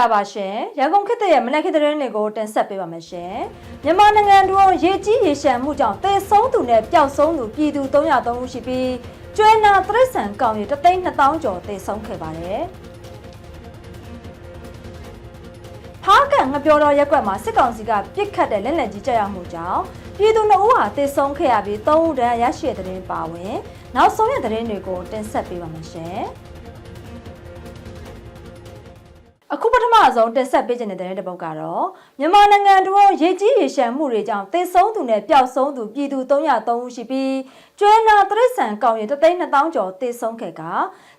္ဂလာပါရှင်ရန်ကုန်ခေတ်ရဲ့မနက်ခေတ်သတင်းတွေကိုတင်ဆက်ပေးပါမယ်ရှင်မြန်မာနိုင်ငံတွင်းရေကြီးရေရှမ်းမှုကြောင့်သေဆုံးသူနဲ့ပျောက်ဆုံးသူပြည်သူ303ဦးရှိပြီးကျွဲနာတရစ္ဆန်ကောင်ရေ3,200ကျော်သေဆုံးခဲ့ပါတယ်ဖားကန်ငပြောတော်ရက်ကွက်မှာစစ်ကောင်စီကပြစ်ခတ်တဲ့လက်လက်ကြီးကြောက်ရမှုကြောင့်ပြည်သူ2ဦးဟာသေဆုံးခဲ့ရပြီး3ဦးတန်းရရှိတဲ့သတင်းပါဝင်နောက်ဆုံးရသတင်းတွေကိုတင်ဆက်ပေးပါမယ်ရှင် အခုပထမဆုံးတင်ဆက်ပေးခြင်းတဲ့တဲ့တစ်ပုဒ်ကတော့မြန်မာနိုင်ငံတွင်းရေကြီးရေရှမ်းမှုတွေကြောင့်သေဆုံးသူနဲ့ပျောက်ဆုံးသူပြည်သူ303ဦးရှိပြီးကျွဲနာတရစ္ဆန်ကောင်ရေ3,200ကျော်သေဆုံးခဲ့က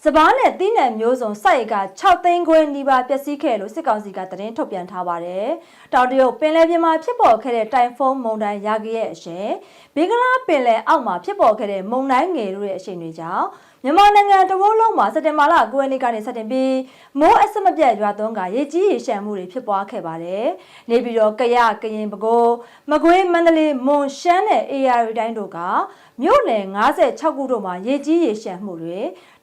စပားနဲ့တီးနယ်မျိုးစုံစိုက်က6သိန်းခွဲနီးပါးပျက်စီးခဲ့လို့စစ်ကောင်စီကသတင်းထုတ်ပြန်ထားပါတယ်။တောင်တရုတ်ပင်လယ်ပြင်မှာဖြစ်ပေါ်ခဲ့တဲ့တိုင်ဖုန်းမုန်တိုင်းရာဂရဲ့အရှင်ဘင်္ဂလားပင်လယ်အောက်မှာဖြစ်ပေါ်ခဲ့တဲ့မုန်တိုင်းငယ်တို့ရဲ့အရှိန်တွေကြောင့် မြန်မာနိုင်ငံတဝန်းလုံးမှာစက်တင်ဘာလ9ရက်နေ့ကနေစတင်ပြီးမိုးအဆက်မပြတ်ရွာသွန်းကရေကြီးရေရှမ်းမှုတွေဖြစ်ပွားခဲ့ပါတယ်။နေပြီးတော့ကရကရင်ပဲခူးမကွေးမန္တလေးမွန်ရှမ်းနဲ့ AR တိုင်းတို့ကမြို့နယ်56ခုတို့မှာရေကြီးရေရှမ်းမှုတွေ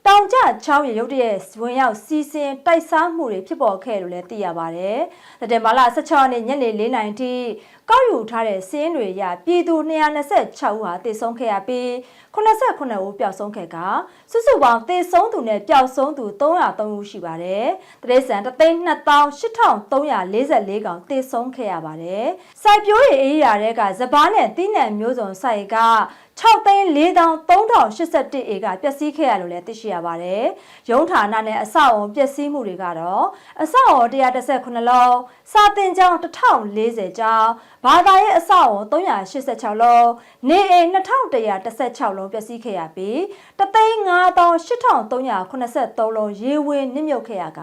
တောင်ကျချောင်းရရုတ်တရက်ဝင်ရောက်စီးဆင်းတိုက်စားမှုတွေဖြစ်ပေါ်ခဲ့လို့လည်းသိရပါတယ်။တတမလာ16ရက်နေ့ညနေ4နာရီထိကောက်ယူထားတဲ့စင်းတွေရပြည်သူ226ဦးဟာတည်ဆုံးခဲ့ရပြီး89ဦးပျောက်ဆုံးခဲ့ကစုစုပေါင်းတည်ဆုံးသူနဲ့ပျောက်ဆုံးသူ303ဦးရှိပါတယ်။တရေစံ3,2344ကောင်တည်ဆုံးခဲ့ရပါတယ်။စိုက်ပျိုးရေးအေးရတဲ့ကစပားနဲ့တီးနှံမျိုးစုံစိုက်က 6သိန်း4381ဧကပျက်စီးခဲ့ရလို့လည်းသိရှိရပါတယ်။ရုံးဌာနနဲ့အဆောက်အုံပျက်စီးမှုတွေကတော့အဆောက်အုံ118လုံး၊စာတင်ကျောင်း1040ကျောင်း၊ဘာသာရေးအဆောက်အုံ386လုံး၊နေအိမ်2116လုံးပျက်စီးခဲ့ရပြီး3,5383လုံးရေဝင်နစ်မြုပ်ခဲ့ရက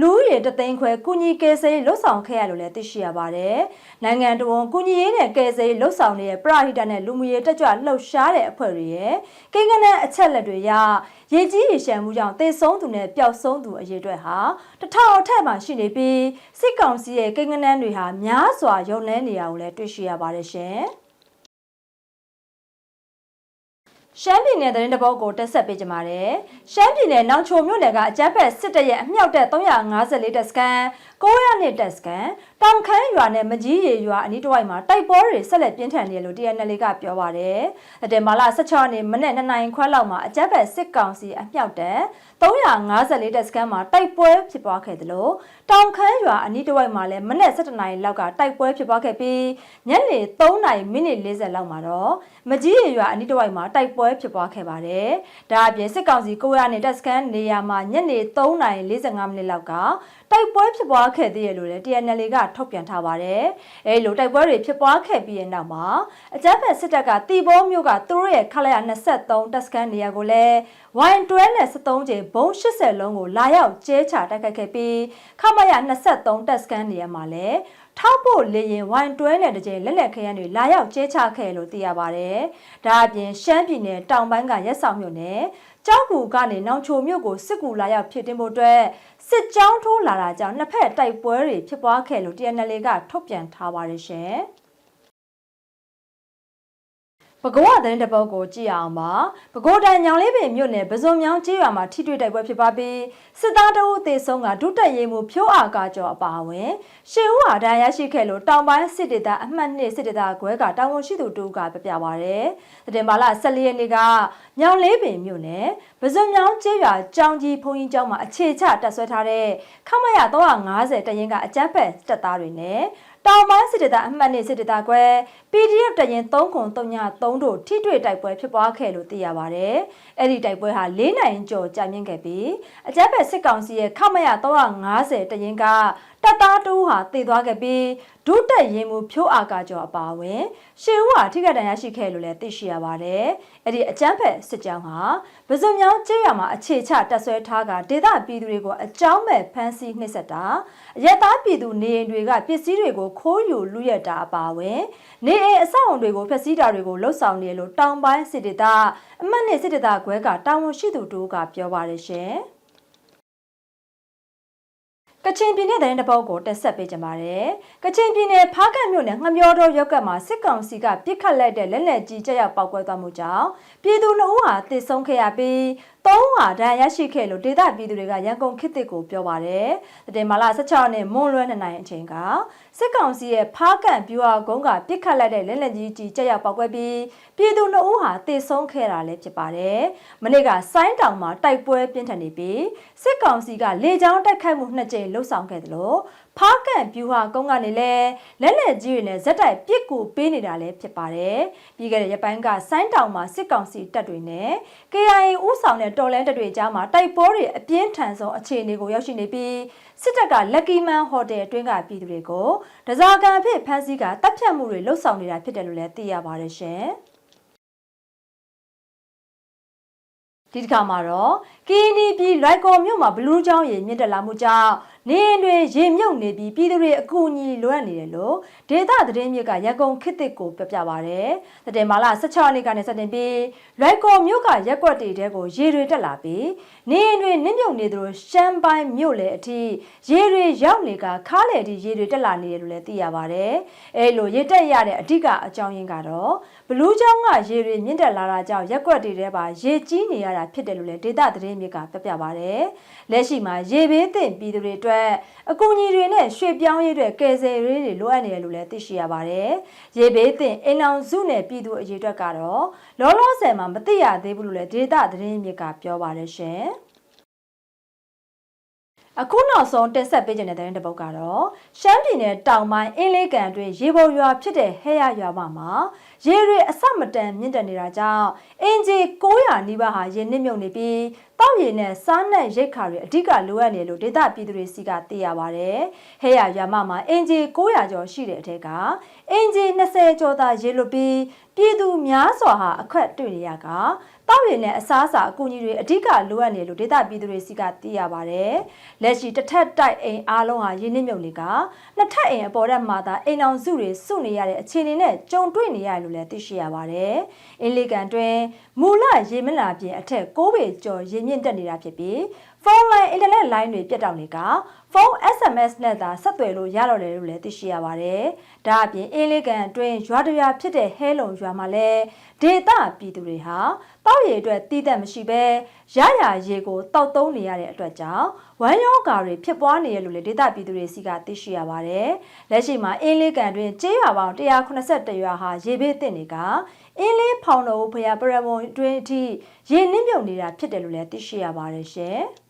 လူဦးရေတသိန်းခွဲကုညီကယ်ဆယ်ရေးလှုပ်ဆောင်ခဲ့ရလို့လည်းသိရှိရပါတယ်။နိုင်ငံတော်ကုညီရေးနဲ့ကယ်ဆယ်ရေးလှုပ်ဆောင်နေတဲ့ပရဟိတနဲ့လူမှုရေးတက်ကြွလှုပ်ရှားတဲ့အဖွဲ့တွေရဲ့ကိန်းဂဏန်းအချက်လက်တွေရရေကြီးရေရှမ်းမှုကြောင့်သေဆုံးသူနဲ့ပျောက်ဆုံးသူအရေအတွက်ဟာတထောင်အထက်မှာရှိနေပြီးစစ်ကောင်စီရဲ့ကိန်းဂဏန်းတွေဟာများစွာယုံနှဲနေတာကိုလည်းတွေ့ရှိရပါတယ်ရှင်။ရှမ်းပြည်နယ်သတင်းတပုတ်ကိုတက်ဆက်ပေးကြပါမယ်။ရှမ်းပြည်နယ်နောင်ချိုမြို့နယ်ကအကြမ်းဖက်စစ်တပ်ရဲ့အမြောက်တပ်354တပ်စကန် 900နှစ်တပ်စကန်တောင်ခမ်းရွာနဲ့မကြီးရီရွာအနီးတစ်ဝိုက်မှာတိုက်ပွဲတွေဆက်လက်ပြင်းထန်နေတယ်လို့ TNL ကပြောပါရယ်။အတဲမာလာ16ရက်နေ့မနေ့2နိုင်ခွဲလောက်မှာအကြမ်းဖက်စစ်ကောင်စီအမြောက်တပ်354တပ်စကန်မှာတိုက်ပွဲဖြစ်ပွားခဲ့တယ်လို့တောင်ခမ်းရွာအနီးတစ်ဝိုက်မှာလည်းမနေ့17နိုင်လောက်ကတိုက်ပွဲဖြစ်ပွားခဲ့ပြီးညနေ3နိုင်မိနစ်40လောက်မှာတော့မကြီးရီရွာအနီးတစ်ဝိုက်မှာတိုက်ပွဲဖြစ်ပွားခဲ့ပါတယ်။ဒါအပြင်စစ်ကောင်စီ900နဲ့တပ်စကန်နေရာမှာညနေ3:45မိနစ်လောက်ကတိုက်ပွဲဖြစ်ပွားခဲ့သေးရလို့လည်း TNL ကထုတ်ပြန်ထားပါတယ်။အဲလိုတိုက်ပွဲတွေဖြစ်ပွားခဲ့ပြီးတဲ့နောက်မှာအကြမ်းဖက်စစ်တပ်ကတီဘောမျိုးကသူတို့ရဲ့ခလာရ23တပ်စကန်နေရာကိုလည်း Y12 နဲ့73ကျင်းဘုံ80လုံးကိုလာရောက်ကျဲချတိုက်ခိုက်ခဲ့ပြီးခမရ23တပ်စကန်နေရာမှာလည်း ထောက်ဖို့လေရင် Y12 နဲ့တကြိမ်လက်လက်ခရမ်းတွေလာရောက်ကျဲချခဲ့လို့သိရပါတယ်။ဒါအပြင်ရှမ်းပြည်နယ်တောင်ပိုင်းကရက်ဆောင်မြို့နယ်ကြောက်ကူကနေနောင်ချိုမြို့ကိုစစ်ကူလာရောက်ဖြစ်တင်ဖို့အတွက်စစ်ကြောင်းထိုးလာတာကြောင့်နှစ်ဖက်တိုက်ပွဲတွေဖြစ်ပွားခဲ့လို့ TNL ကထုတ်ပြန်ထားပါတယ်ရှင်။ ပကောဝသတင်းတပုတ်ကိုကြည့်အောင်ပါပကောတန်ညောင်လေးပင်မြို့နယ်ပဇွန်မြောင်းကျေးရွာမှာထိတွေ့တိုက်ပွဲဖြစ်ပွားပြီးစစ်သားတအုပ်သေဆုံးကဒုတက်ရေးမှုဖြိုးအာကာကျော်အပါအဝင်ရှေးဦးဟာဒဏ်ရရှိခဲ့လို့တောင်ပိုင်းစစ်ဒေသအမှတ်2စစ်ဒေသခွဲကတာဝန်ရှိသူတူကပြပြပါရယ်တင်ပါလာ14ရက်နေ့ကညောင်လေးပင်မြို့နယ်ပဇွန်မြောင်းကျေးရွာကြောင်ကြီးဘုံကြီးကျောင်းမှာအခြေချတပ်ဆွဲထားတဲ့ခမရ350တရင်ကအကြမ်းဖက်တပ်သားတွေနဲ့ တောင်ပိုင်းစစ်ဒေသအမှတ်နှစ်စစ်ဒေသကွဲ PDF တရင်3ခု303တို့ထိတွေ့တိုက်ပွဲဖြစ်ပွားခဲ့လို့သိရပါဗျ။အဲ့ဒီတိုက်ပွဲဟာ၄နိုင်ကျော်ကြာမြင့်ခဲ့ပြီးအကြမ်းဖက်စစ်ကောင်စီရဲ့ခမရ350တရင်ကတပ်သားတူဟာတည်သွားခဲ့ပြီးဒုတက်ရင်မှုဖြိုးအာကာကျော်အပါအဝင်ရှေဦးဟာထိခိုက်ဒဏ်ရာရှိခဲ့လို့လည်းသိရှိရပါတယ်။အဲ့ဒီအကြမ်းဖက်စစ်ကြောင်းဟာပဇွန်မြောင်းကျေးရွာမှာအခြေချတပ်ဆွဲထားကဒေသပြည်သူတွေကိုအကြောင်းမဲ့ဖမ်းဆီးနှိပ်စက်တာရဲသားပြည်သူနေအိမ်တွေကပစ္စည်းတွေကိုခိုးယူလူရက်တာအပါအဝင်နေအိမ်အဆောက်အုံတွေကိုဖျက်ဆီးတာတွေကိုလှုပ်ဆောင်နေလို့တောင်ပိုင်းစစ်ဒေသအမှတ်နဲ့စစ်ဒေသခွဲကတာဝန်ရှိသူတို့ကပြောပါတယ်ရှင်။ ကချင်ပြည်နယ်တိုင်းတစ်ပုတ်ကိုတက်ဆက်ပေးကြပါမယ်။ကချင်ပြည်နယ်ဖားကတ်မြို့နယ်ငမျောတော်ရုပ်ကမှာစစ်ကောင်စီကပြစ်ခတ်လိုက်တဲ့လက်လက်ကြီးကြက်ရောက်ပောက်ကွဲသွားမှုကြောင့်ပြည်သူနှုတ်ဟာတစ်ဆုံးခဲ့ရပြီးသုံးဟာဒဏ်ရရှိခဲ့လို့ဒေသပြည်သူတွေကရန်ကုန်ခေတ်သစ်ကိုပြောပါတယ်။တင်မာလာ16နှစ်မွန်လွဲ2နိုင်အချိန်ကစစ်ကောင်စီရဲ့ဖားကန်ပြူဟာကုန်းကပြစ်ခတ်လိုက်တဲ့လက်လက်ကြီးကြီးကြက်ရောက်ပောက်ကွဲပြီးပြည်သူနှုတ်ဟာတေဆုံးခဲ့တာလည်းဖြစ်ပါတယ်။မနေ့ကဆိုင်းတောင်မှာတိုက်ပွဲပြင်းထန်နေပြီးစစ်ကောင်စီကလေကြောင်းတိုက်ခိုက်မှုနှစ်ကြိမ်လှုပ်ဆောင်ခဲ့တယ်လို့ဖားကန်ပြူဟာကုန်းကနေလည်းလက်လက်ကြီးတွေနဲ့ဇက်တိုက်ပစ်ကူပေးနေတာလည်းဖြစ်ပါတယ်။ပြီးခဲ့တဲ့ရက်ပိုင်းကဆိုင်းတောင်မှာစစ်ကောင်စီတပ်တွေနဲ့ KIA ဦးဆောင်တဲ့တော်လန်တပ်တွေကြားမှာတိုက်ပွဲတွေအပြင်းထန်ဆုံးအခြေအနေကိုရောက်ရှိနေပြီးစစ်တပ်က Lucky Man Hotel အတွင်းကပြည်သူတွေကိုတစားကန်အဖြစ်ဖမ်းဆီးကတပ်ဖြတ်မှုတွေလှုပ်ဆောင်နေတာဖြစ်တယ်လို့လည်းသိရပါတယ်ရှင်။ဒီတစ်ခါမှာတော့ကီနီပြည်လွိုက်ကော်မြို့မှာဘလူးချောင်းရေမြင့်တက်လာမှုကြောင့်နေအိမ်တွေရေမြုပ်နေပြီးပြည်သူတွေအကူအညီလိုအပ်နေတယ်လို့ဒေသသတင်းမြစ်ကရန်ကုန်ခေတ်သစ်ကိုပြပြပါဗျ။တတဲမာလာ16နှစ်ကနေစတင်ပြီးလွိုက်ကော်မြို့ကရက်ကွက်တွေတဲကိုရေတွေတက်လာပြီးနေအိမ်တွေနစ်မြုပ်နေသလိုရှမ်းပိုင်းမြို့လေအထိရေတွေရောက်နေကခါးလေအထိရေတွေတက်လာနေတယ်လို့လည်းသိရပါတယ်။အဲလိုရေတက်ရတဲ့အဓိကအကြောင်းရင်းကတော့ဘလူးချောင်းကရေတွေမြင့်တက်လာတာကြောင့်ရက်ကွက်တွေထဲပါရေကြီးနေရတာဖြစ်တယ်လို့လည်းဒေသသတင်းမြစ်ကပြပြပါဗျ။လက်ရှိမှာရေဘေးသင့်ပြည်သူတွေအတွက်အကူအညီတွေနဲ့ရွှေ့ပြောင်းရေးတွေကယ်ဆယ်ရေးတွေလိုအပ်နေတယ်လို့လည်းသိရှိရပါတယ်။ရေဘေးသင့်အိမ်အောင်စုနဲ့ပြည်သူအရေးအတွက်ကတော့လောလောဆယ်မှာမသိရသေးဘူးလို့လည်းဒေသသတင်းမြစ်ကပြောပါတယ်ရှင်။ အခုနောက်ဆုံးတင်ဆက်ပေးခြင်းတဲ့တဲ့ပုတ်ကတော့ရှမ်းပြည်နယ်တောင်ပိုင်းအင်းလေးကန်တွင်ရေပေါ်ရွာဖြစ်တဲ့ဟဲရရွာမှာမှာရေတွေအဆမတန်မြင့်တက်နေတာကြောင့်အင်ဂျီ900နီးပါးဟာရေနစ်မြုပ်နေပြီးတောက်ရည်နဲ့စားနပ်ရိတ်ခါတွေအဓိကလိုအပ်နေလို့ဒေသပြည်သူတွေစီကသိရပါဗျ။ဟဲရရွာမမှာအင်ဂျီ900ကျော်ရှိတဲ့အထက်ကအင်ဂျီ20ကျော်သာရေလွတ်ပြီးပြည်သူများစွာဟာအခက်တွေ့နေရက တောက်ရည်နဲ့အစားအစာအကူအညီတွေအဓိကလိုအပ်နေလို့ဒေသပြည်သူတွေစီကသိရပါတယ်။လက်ရှိတစ်ထက်တိုက်အိမ်အားလုံးဟာရင်းနှီးမြုပ်နေကနှစ်ထပ်အိမ်အပေါ်တက်မှာသာအိမ်အောင်စုတွေစုနေရတဲ့အခြေအနေနဲ့ကြုံတွေ့နေရတယ်လို့လည်းသိရှိရပါတယ်။အင်းလီကန်တွင်မူလရေမလာပြင်အထက်6ပေကျော်ရေမြင့်တက်နေတာဖြစ်ပြီး ဖုန်းလိုင်းအင်တာနက်လိုင်းတွေပြတ်တောက်နေကဖုန်း SMS နဲ့သာဆက်သွယ်လို့ရတော့တယ်လို့လည်းသိရှိရပါတယ်။ဒါအပြင်အင်းလေးကန်အတွင်းရွာတရွာဖြစ်တဲ့ဟဲလုံရွာမှာလည်းဒေသပြည်သူတွေဟာတောက်ရည်အတွက်တည်တတ်မရှိဘဲရရရေကိုတောက်သုံးနေရတဲ့အတွက်ကြောင့်ဝမ်းရောဂါတွေဖြစ်ပွားနေရလို့လည်းဒေသပြည်သူတွေစီကသိရှိရပါတယ်။လက်ရှိမှာအင်းလေးကန်တွင်ကျေးရွာပေါင်း181ရွာဟာရေဘေးသင့်နေကအင်းလေးဖောင်တော်ဖရာပရမုံအတွင်းအထိရေနစ်မြုပ်နေတာဖြစ်တယ်လို့လည်းသိရှိရပါတယ်ရှင်။